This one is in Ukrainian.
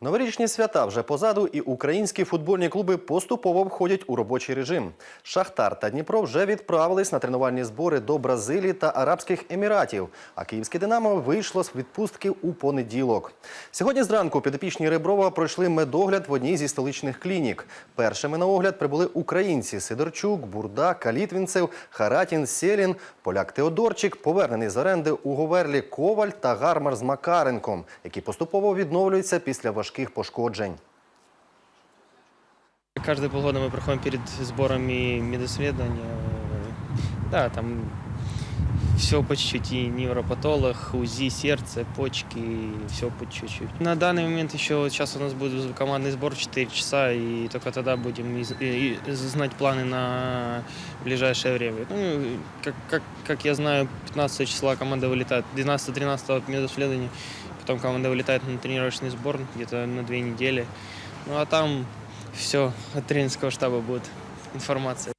Новорічні свята вже позаду, і українські футбольні клуби поступово входять у робочий режим. Шахтар та Дніпро вже відправились на тренувальні збори до Бразилії та Арабських Еміратів. А київське Динамо вийшло з відпустки у понеділок. Сьогодні зранку підопічні Реброва пройшли медогляд в одній зі столичних клінік. Першими на огляд прибули українці Сидорчук, Бурда, Калітвінцев, Харатін, Селін, поляк Теодорчик, повернений з оренди у Говерлі Коваль та Гармар з Макаренком, які поступово відновлюються після важких пошкоджень. Каждые полгода мы проходим перед сборами медосведания. Да, там все по чуть-чуть. И невропатолог, УЗИ, сердце, почки, все по чуть-чуть. На данный момент еще сейчас у нас будет командный сбор 4 часа, и только тогда будем и знать планы на ближайшее время. Ну, как, как, как я знаю, 15 числа команда вылетает, 12-13 медосведения, потом команда вылетает на тренировочный сбор где-то на две недели. Ну а там все от тренерского штаба будет информация.